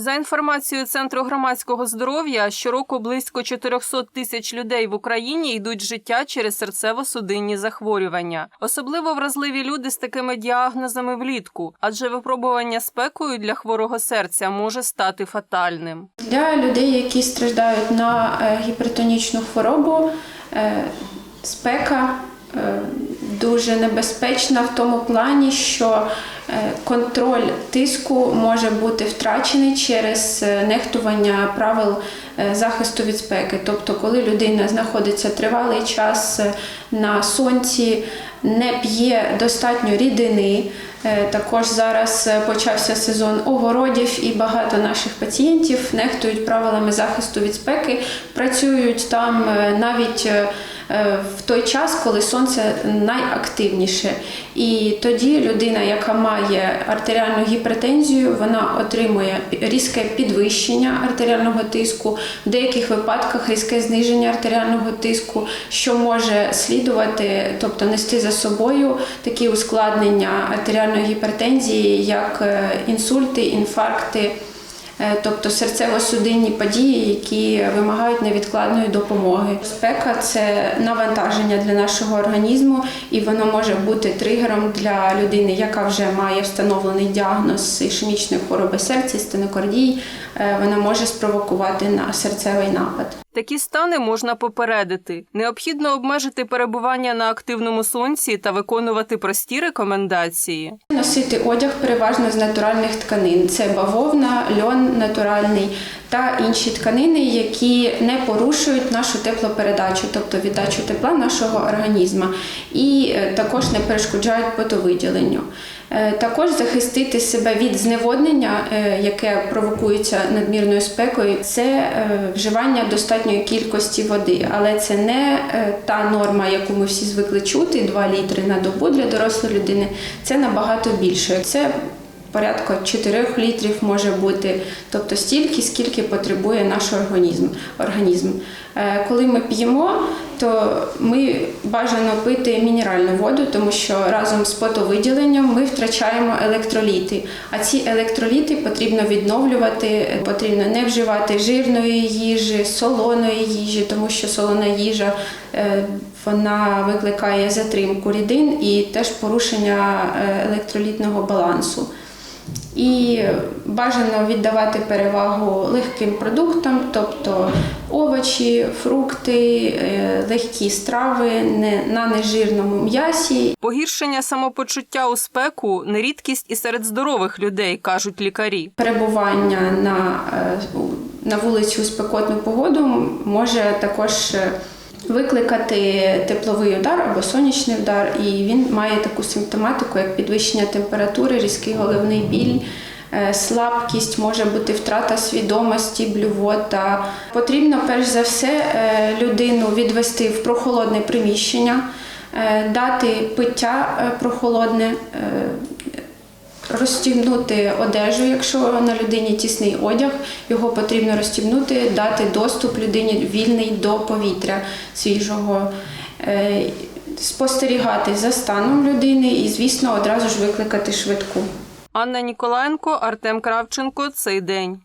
За інформацією Центру громадського здоров'я, щороку близько 400 тисяч людей в Україні йдуть життя через серцево-судинні захворювання. Особливо вразливі люди з такими діагнозами влітку, адже випробування спекою для хворого серця може стати фатальним. Для людей, які страждають на е, гіпертонічну хворобу, е, спека е, дуже небезпечна в тому плані, що е, контроль тиску може бути втрачений через е, нехтування правил е, захисту від спеки. Тобто, коли людина знаходиться тривалий час на сонці, не п'є достатньо рідини. Також зараз почався сезон огородів, і багато наших пацієнтів нехтують правилами захисту від спеки, працюють там навіть в той час, коли сонце найактивніше. І тоді людина, яка має артеріальну гіпертензію, вона отримує різке підвищення артеріального тиску, в деяких випадках різке зниження артеріального тиску, що може слідувати, тобто нести за собою такі ускладнення артеріальної гіпертензії, як е, інсульти, інфаркти. Е, Тобто серцево-судинні події, які вимагають невідкладної допомоги. Спека це навантаження для нашого організму, і воно може бути тригером для людини, яка вже має встановлений діагноз ішемічної хвороби серця, стенокардії. Е, Вона може спровокувати на серцевий напад. Такі стани можна попередити. Необхідно обмежити перебування на активному сонці та виконувати прості рекомендації. Носити одяг переважно з натуральних тканин. Це бавовна, льон натуральний та інші тканини, які не порушують нашу теплопередачу, тобто віддачу тепла нашого організму, і е, також не перешкоджають потовиділенню. Е, Також захистити себе від зневоднення, е, яке провокується надмірною спекою, це вживання достатньої кількості води, але це не та норма, яку ми всі звикли чути, 2 літри на добу для дорослої людини. Це набагато більше. Це порядка 4 літрів може бути, тобто стільки, скільки потребує наш організм. організм. Е, Коли ми п'ємо, то ми бажано пити мінеральну воду, тому що разом з потовиділенням ми втрачаємо електроліти. А ці електроліти потрібно відновлювати, потрібно не вживати жирної їжі, солоної їжі, тому що солона їжа е, вона викликає затримку рідин і теж порушення е, електролітного балансу. І бажано віддавати перевагу легким продуктам, тобто овочі, фрукти, е, легкі страви не- на нежирному м'ясі. Погіршення самопочуття у спеку не рідкість і серед здорових людей, кажуть лікарі. Перебування на, е, на вулиці у спекотну погоду може також е, викликати тепловий удар або сонячний удар, і він має таку симптоматику, як підвищення температури, різкий головний біль. е, Слабкість може бути втрата свідомості, блювота. Потрібно перш за все е, людину відвести в прохолодне приміщення, е, дати пиття прохолодне, розстібнути одежу, якщо на людині тісний одяг, його потрібно розстібнути, дати доступ людині вільний до повітря свіжого, е, спостерігати за станом людини і, звісно, одразу ж викликати швидку. Анна Ніколаєнко, Артем Кравченко. Цей день.